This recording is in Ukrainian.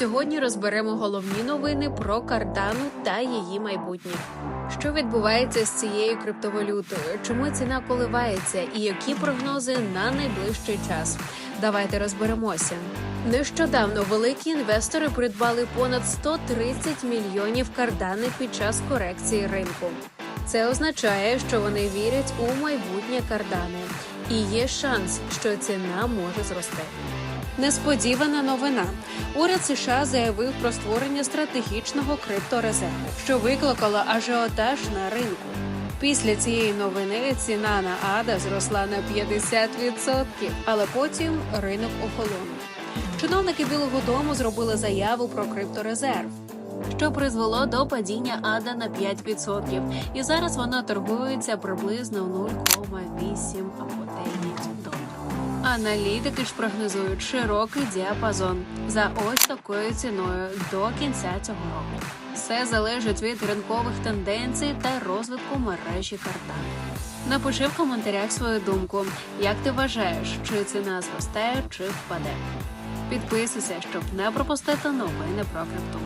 Сьогодні розберемо головні новини про Кардану та її майбутнє. Що відбувається з цією криптовалютою? Чому ціна коливається і які прогнози на найближчий час? Давайте розберемося. Нещодавно великі інвестори придбали понад 130 мільйонів кардани під час корекції ринку. Це означає, що вони вірять у майбутнє кардани, і є шанс, що ціна може зрости. Несподівана новина. Уряд США заявив про створення стратегічного крипторезерву, що викликало ажіотаж на ринку. Після цієї новини ціна на АДА зросла на 50%, але потім ринок охолонув. Чиновники Білого Дому зробили заяву про крипторезерв, що призвело до падіння АДА на 5%. І зараз воно торгується приблизно 0,8 або 9 доларів. Аналітики ж прогнозують широкий діапазон за ось такою ціною до кінця цього року. Все залежить від ринкових тенденцій та розвитку мережі карта. Напиши в коментарях свою думку, як ти вважаєш, чи ціна зросте, чи впаде. Підписуйся, щоб не пропустити новини про крипту.